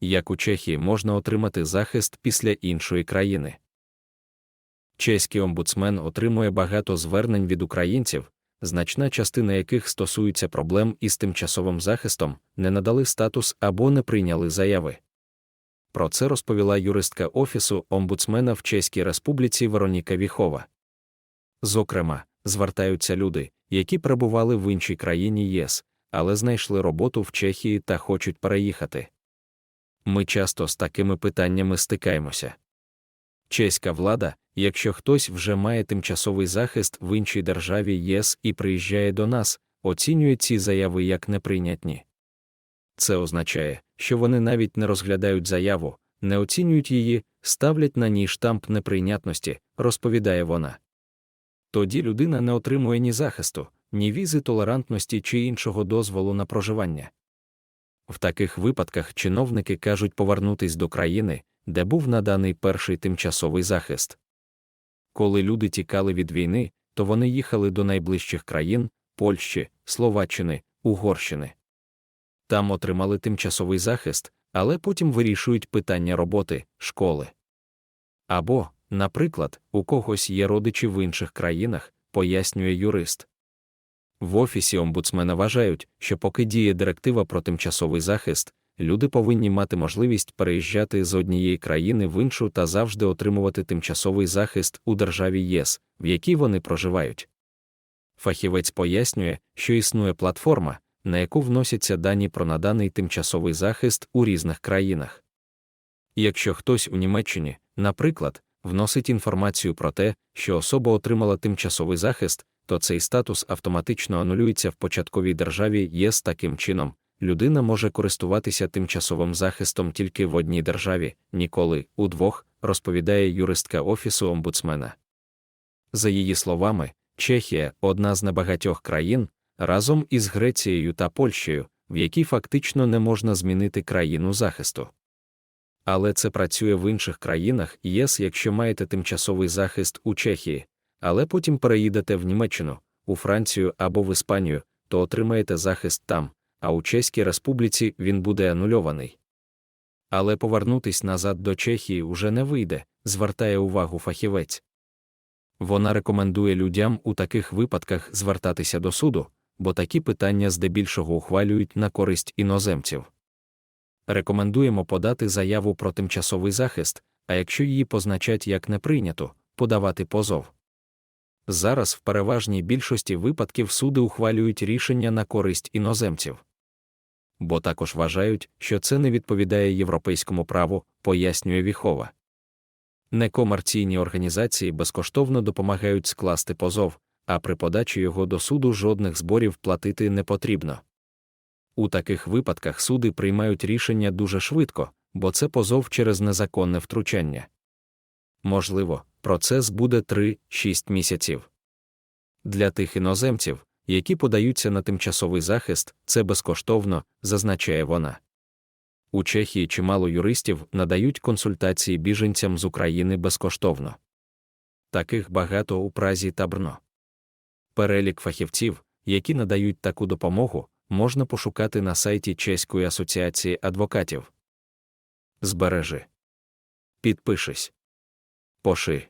як у Чехії можна отримати захист після іншої країни. Чеський омбудсмен отримує багато звернень від українців, значна частина яких стосується проблем із тимчасовим захистом, не надали статус або не прийняли заяви. Про це розповіла юристка Офісу омбудсмена в Чеській Республіці Вероніка Віхова. Зокрема, звертаються люди, які перебували в іншій країні ЄС, але знайшли роботу в Чехії та хочуть переїхати. Ми часто з такими питаннями стикаємося. Чеська влада, якщо хтось вже має тимчасовий захист в іншій державі ЄС і приїжджає до нас, оцінює ці заяви як неприйнятні. Це означає, що вони навіть не розглядають заяву, не оцінюють її, ставлять на ній штамп неприйнятності, розповідає вона. Тоді людина не отримує ні захисту, ні візи толерантності чи іншого дозволу на проживання. В таких випадках чиновники кажуть повернутись до країни, де був наданий перший тимчасовий захист. Коли люди тікали від війни, то вони їхали до найближчих країн Польщі, Словаччини, Угорщини. Там отримали тимчасовий захист, але потім вирішують питання роботи, школи. Або, наприклад, у когось є родичі в інших країнах, пояснює юрист. В офісі омбудсмена вважають, що поки діє директива про тимчасовий захист, люди повинні мати можливість переїжджати з однієї країни в іншу та завжди отримувати тимчасовий захист у державі ЄС, в якій вони проживають. Фахівець пояснює, що існує платформа, на яку вносяться дані про наданий тимчасовий захист у різних країнах. Якщо хтось у Німеччині, наприклад, вносить інформацію про те, що особа отримала тимчасовий захист, то цей статус автоматично анулюється в початковій державі ЄС таким чином. Людина може користуватися тимчасовим захистом тільки в одній державі, ніколи у двох, розповідає юристка Офісу омбудсмена. За її словами, Чехія одна з небагатьох країн, разом із Грецією та Польщею, в якій фактично не можна змінити країну захисту. Але це працює в інших країнах ЄС, якщо маєте тимчасовий захист у Чехії, але потім переїдете в Німеччину, у Францію або в Іспанію, то отримаєте захист там, а у Чеській Республіці він буде анульований. Але повернутись назад до Чехії уже не вийде, звертає увагу фахівець. Вона рекомендує людям у таких випадках звертатися до суду, бо такі питання здебільшого ухвалюють на користь іноземців. Рекомендуємо подати заяву про тимчасовий захист, а якщо її позначать як не прийнято, подавати позов. Зараз в переважній більшості випадків суди ухвалюють рішення на користь іноземців. Бо також вважають, що це не відповідає європейському праву, пояснює Віхова. Некомерційні організації безкоштовно допомагають скласти позов, а при подачі його до суду жодних зборів платити не потрібно. У таких випадках суди приймають рішення дуже швидко, бо це позов через незаконне втручання. Можливо, процес буде 3-6 місяців. Для тих іноземців, які подаються на тимчасовий захист, це безкоштовно, зазначає вона. У Чехії чимало юристів надають консультації біженцям з України безкоштовно. Таких багато у Празі та Брно. Перелік фахівців, які надають таку допомогу, можна пошукати на сайті Чеської асоціації адвокатів. Збережи. Підпишись. Поши.